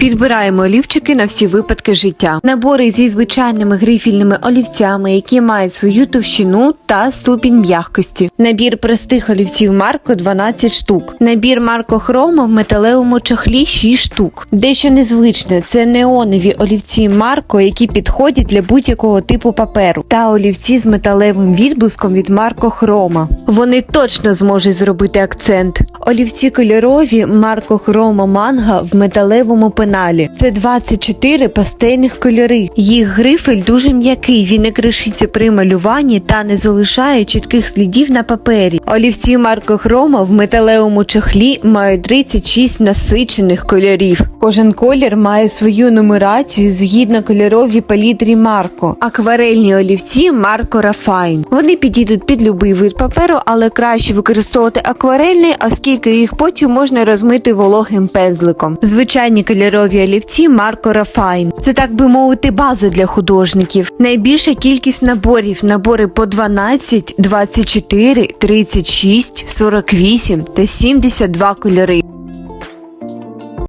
Підбираємо олівчики на всі випадки життя. Набори зі звичайними грифільними олівцями, які мають свою товщину та ступінь м'якості. Набір простих олівців Марко 12 штук. Набір Марко Хрома в металевому чохлі 6 штук. Дещо незвичне це неонові олівці Марко, які підходять для будь-якого типу паперу, та олівці з металевим відблиском від Марко Хрома. Вони точно зможуть зробити акцент. Олівці кольорові Марко Хрома Манга в металевому пеналі. Це 24 пастельних кольори. Їх грифель дуже м'який, він не кришиться при малюванні та не залишає чітких слідів на папері. Олівці Марко Хрома в металевому чохлі мають 36 насичених кольорів. Кожен колір має свою нумерацію згідно кольоровій палітрі Марко. Акварельні олівці Марко Рафайн. Вони підійдуть під любий вид паперу, але краще використовувати акварельний, оскільки їх потім можна розмити вологим пензликом. Звичайні кольорові олівці Марко Рафайн. Це так би мовити, база для художників. Найбільша кількість наборів набори по 12, 24, 36, 48 та 72 кольори.